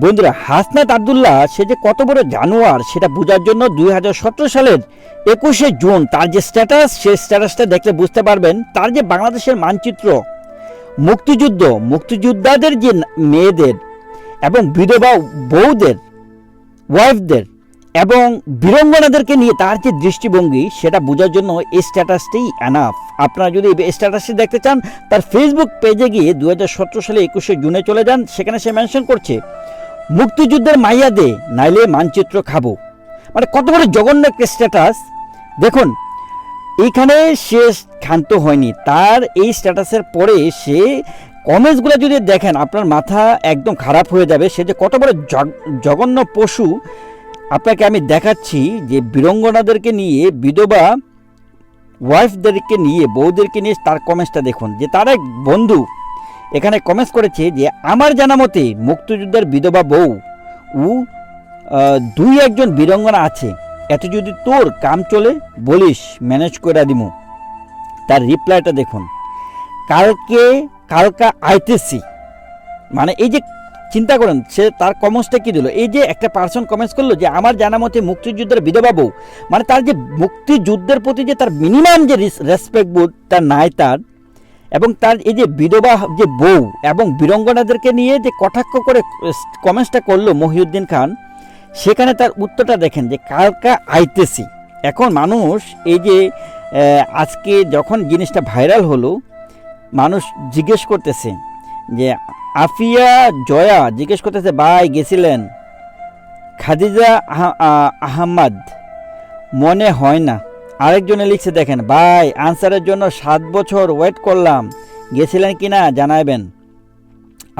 বন্ধুরা, হাসনাত আবদুল্লাহ, সে যে কত বড় জানোয়ার, সেটা বোঝার জন্য দু হাজার সতেরো সালের একুশে জুন তার যে স্ট্যাটাস সেই স্ট্যাটাসটা দেখলে বুঝতে পারবেন, তার যে বাংলাদেশের মানচিত্র, মুক্তিযুদ্ধ, মুক্তিযোদ্ধাদের যে মেয়েদের এবং বিধবা বউদের ওয়াইফদের এবং বীরঙ্গনাদেরকে নিয়ে তার যে দৃষ্টিভঙ্গি, সেটা বোঝার জন্য এই স্ট্যাটাসটি অ্যানাফ আপনারা যদি স্ট্যাটাসটি দেখতে চান, তার ফেসবুক পেজে গিয়ে দুই হাজার সতেরো সালে একুশে জুনে চলে যান, সেখানে সে মেনশন করছে মুক্তিযুদ্ধের মাইয়া দে, নাইলে মানচিত্র খাব। মানে কত বড় জঘন্য একটা স্ট্যাটাস দেখুন, এইখানে সে ক্ষান্ত হয়নি। তার এই স্ট্যাটাসের পরে সে কমেন্টসগুলো যদি দেখেন, আপনার মাথা একদম খারাপ হয়ে যাবে। সে যে কত বড় জঘন্য পশু, আপনাকে আমি দেখাচ্ছি যে বীরঙ্গনাদেরকে নিয়ে, বিধবা ওয়াইফদেরকে নিয়ে, বউদেরকে নিয়ে তার কমেন্টসটা দেখুন। যে তার এক বন্ধু এখানে কমেন্টস করেছে যে, আমার জানা মতে মুক্তিযুদ্ধের বিধবা বউ ও দুই একজন বীরঙ্গনা আছে। এত যদি তোর কাম চলে, বলিস ম্যানেজ করে দিমু। তার রিপ্লাইটা দেখুন। কালকে, কালকা আইতেছি। মানে এই যে চিন্তা করেন, সে তার কমেন্টসটা কি দিল? এই যে একটা পার্সন কমেন্টস করল যে, আমার জানা মতে মুক্তিযুদ্ধের বিধবা বউ মানে তার যে মুক্তিযুদ্ধের প্রতি যে তার মিনিমাম যে রেসপেক্ট বোধ তার নাই তার এবং তার এই যে বিধবা যে বউ এবং বীরঙ্গনাদেরকে নিয়ে যে কটাক্ষ করে কমেন্টসটা করল মহিউদ্দিন খান, সেখানে তার উত্তরটা দেখেন যে কালকা আইতেছি। এখন মানুষ এই যে আজকে যখন জিনিসটা ভাইরাল হলো, মানুষ জিজ্ঞেস করতেছে যে, আফিয়া জয়া জিজ্ঞেস করতেছে, ভাই গেছিলেন? খাদিজা আহা- আহমদ মনে হয় না। আরেকজনে লিখছে, দেখেন, ভাই, আনসারের জন্য সাত বছর ওয়েট করলাম। গেছিলেন কি না জানাবেন।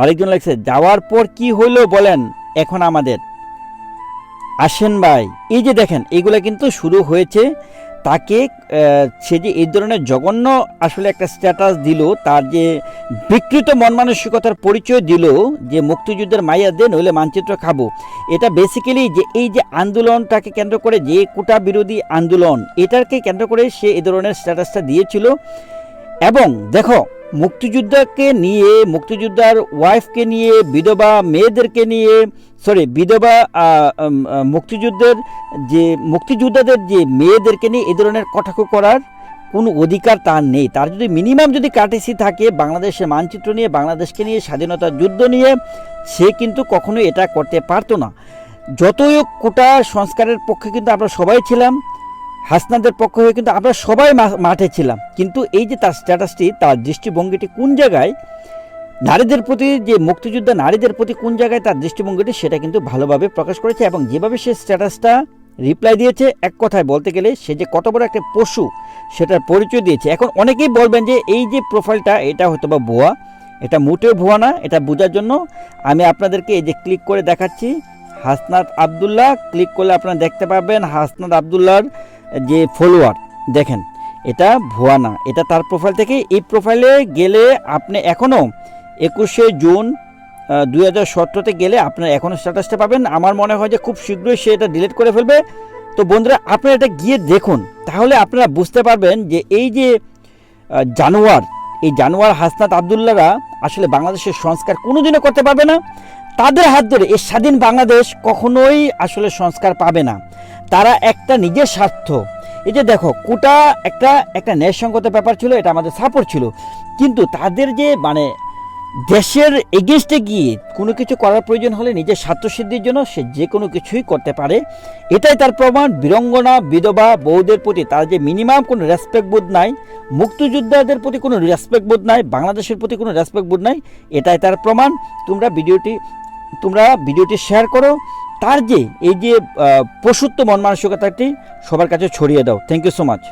আরেকজন লিখছে, যাওয়ার পর কি হইল বলেন, এখন আমাদের। আসেন ভাই, এই যে দেখেন, এগুলো কিন্তু শুরু হয়েছে তাকে সে যে এই ধরনের জঘন্য আসলে একটা স্ট্যাটাস দিল, তার যে বিকৃত মন মানসিকতার পরিচয় দিল, যে মুক্তিযুদ্ধের মাইয়া দেন নইলে মানচিত্র খাব। এটা বেসিক্যালি যে এই যে আন্দোলনটাকে কেন্দ্র করে যে কোটা বিরোধী আন্দোলন, এটাকে কেন্দ্র করে সে এই ধরনের স্ট্যাটাসটা দিয়েছিল। এবং দেখো, মুক্তিযোদ্ধাকে নিয়ে, মুক্তিযোদ্ধার ওয়াইফকে নিয়ে, বিধবা মেয়েদেরকে নিয়ে সরি বিধবা মুক্তিযুদ্ধের যে, মুক্তিযোদ্ধাদের যে মেয়েদেরকে নিয়ে এ ধরনের কটাক্ষ করার কোনো অধিকার তার নেই। তার যদি মিনিমাম যদি কাটেসি থাকে বাংলাদেশের মানচিত্র নিয়ে, বাংলাদেশকে নিয়ে স্বাধীনতা যুদ্ধ নিয়ে, সে কিন্তু কখনোই এটা করতে পারতো না। যতই কোটা সংস্কারের পক্ষে কিন্তু আমরা সবাই ছিলাম। হাসনাদের পক্ষ হয়ে কিন্তু আমরা সবাই মাঠে ছিলাম। কিন্তু এই যে তার স্ট্যাটাসটি, তার দৃষ্টিভঙ্গিটি কোন জায়গায়, নারীদের প্রতি যে মুক্তিযোদ্ধা নারীদের প্রতি কোন জায়গায় তার দৃষ্টিভঙ্গিটি, সেটা কিন্তু ভালোভাবে প্রকাশ করেছে এবং যেভাবে সে স্ট্যাটাসটা রিপ্লাই দিয়েছে, এক কথায় বলতে গেলে সে যে কত বড় একটা পশু, সেটার পরিচয় দিয়েছে। এখন অনেকেই বলবেন যে এই যে প্রোফাইলটা এটা হয়তো বা ভুয়া, এটা মোটেও ভুয়া না, এটা বোঝার জন্য আমি আপনাদেরকে এই যে ক্লিক করে দেখাচ্ছি। হাসনাত আবদুল্লাহ ক্লিক করলে আপনারা দেখতে পাবেন হাসনাত আবদুল্লাহর যে ফলোয়ার দেখেন, এটা ভুয়া না, এটা তার প্রোফাইল থেকে, এই প্রোফাইলে গেলে আপনি এখনও একুশে জুন দুই হাজার সতেরোতে গেলে আপনার এখনও স্ট্যাটাসটা পাবেন। আমার মনে হয় যে খুব শীঘ্রই সে এটা ডিলিট করে ফেলবে। তো বন্ধুরা, আপনারা এটা গিয়ে দেখুন, তাহলে আপনারা বুঝতে পারবেন যে এই যে জানোয়ার, এই জানোয়ার হাসনাত আবদুল্লারা আসলে বাংলাদেশের সংস্কার কোনোদিনও করতে পারবে না। তাদের হাত ধরে এই স্বাধীন বাংলাদেশ কখনোই আসলে সংস্কার পাবে না। তারা একটা নিজের স্বার্থ। এই যে দেখো, কোটা একটা একটা ন্যায়সঙ্গত ব্যাপার ছিল, এটা আমাদের সাপোর্ট ছিল। কিন্তু তাদের যে মানে দেশের এগেনস্টে গিয়ে কোনো কিছু করার প্রয়োজন হলে নিজের স্বার্থসিদ্ধির জন্য সে যে কোনো কিছুই করতে পারে, এটাই তার প্রমাণ। বীরঙ্গনা বিধবা বউদের প্রতি তার যে মিনিমাম কোনো রেসপেক্ট বোধ নাই, মুক্তিযোদ্ধাদের প্রতি কোনো রেসপেক্ট বোধ নাই, বাংলাদেশের প্রতি কোনো রেসপেক্ট বোধ নাই, এটাই তার প্রমাণ। তোমরা ভিডিওটি তোমরা ভিডিওটি শেয়ার করো। তার যে, এই যে পশুত্ব মন মানসিকতাটি সবার কাছে ছড়িয়ে দাও। Thank you so much